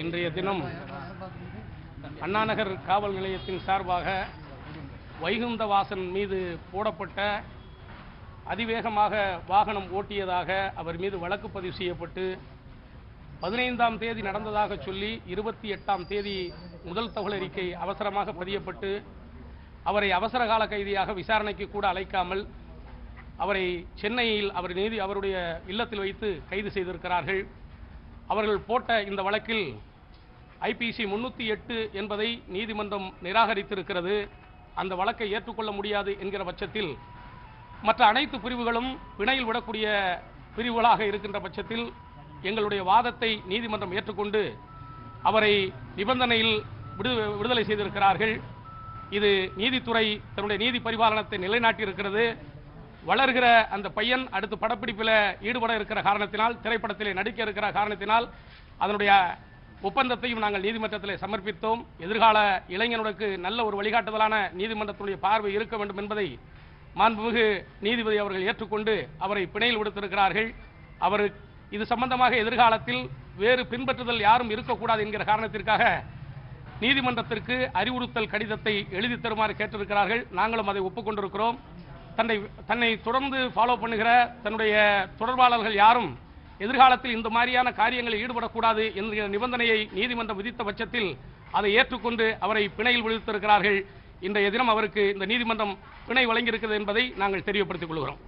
இன்றைய தினம் அண்ணாநகர் காவல் நிலையத்தின் சார்பாக வைகுந்தவாசன் மீது போடப்பட்ட அதிவேகமாக வாகனம் ஓட்டியதாக அவர் மீது வழக்கு பதிவு செய்யப்பட்டு பதினைந்தாம் தேதி நடந்ததாக சொல்லி இருபத்தி எட்டாம் தேதி முதல் தகவல் அறிக்கை அவசரமாக பதியப்பட்டு அவரை அவசர கால கைதியாக விசாரணைக்கு கூட அழைக்காமல் அவரை சென்னையில் அவர் நீதி அவருடைய இல்லத்தில் வைத்து கைது செய்திருக்கிறார்கள். அவர்கள் போட்ட இந்த வழக்கில் ஐபிசி முன்னூற்றி எட்டு என்பதை நீதிமன்றம் நிராகரித்திருக்கிறது. அந்த வழக்கை ஏற்றுக்கொள்ள முடியாது என்கிற பட்சத்தில் மற்ற அனைத்து பிரிவுகளும் பிணையில் விடக்கூடிய பிரிவுகளாக இருக்கின்ற பட்சத்தில் எங்களுடைய வாதத்தை நீதிமன்றம் ஏற்றுக்கொண்டு அவரை நிபந்தனையில் விடு விடுதலை செய்திருக்கிறார்கள். இது நீதித்துறை தன்னுடைய நீதி பரிபாலனத்தை நிலைநாட்டியிருக்கிறது. வளர்கிற அந்த பையன் அடுத்து படப்பிடிப்பில் ஈடுபட இருக்கிற காரணத்தினால் திரைப்படத்திலே நடிக்க இருக்கிற காரணத்தினால் அதனுடைய ஒப்பந்தத்தையும் நாங்கள் நீதிமன்றத்தில் சமர்ப்பித்தோம். எதிர்கால இளைஞனுக்கு நல்ல ஒரு வழிகாட்டுதலான நீதிமன்றத்தினுடைய பார்வை இருக்க வேண்டும் என்பதை மாண்புமிகு நீதிபதி அவர்கள் ஏற்றுக்கொண்டு அவரை பிணையில் விடுத்திருக்கிறார்கள். அவர் இது சம்பந்தமாக எதிர்காலத்தில் வேறு பின்பற்றுதல் யாரும் இருக்கக்கூடாது என்கிற காரணத்திற்காக நீதிமன்றத்திற்கு அறிவுறுத்தல் கடிதத்தை எழுதி தருமாறு கேட்டிருக்கிறார்கள். நாங்களும் அதை ஒப்புக்கொண்டிருக்கிறோம். தன்னை தன்னை தொடர்ந்து ஃபாலோ பண்ணுகிற தன்னுடைய தொடர்பாளர்கள் யாரும் எதிர்காலத்தில் இந்த மாதிரியான காரியங்களில் ஈடுபடக்கூடாது என்கிற நிபந்தனையை நீதிமன்றம் விதித்த பட்சத்தில் அதை ஏற்றுக்கொண்டு அவரை பிணையில் விழுத்திருக்கிறார்கள். இன்றைய தினம் அவருக்கு இந்த நீதிமன்றம் பிணை வழங்கியிருக்கிறது என்பதை நாங்கள் தெரியப்படுத்திக் கொள்கிறோம்.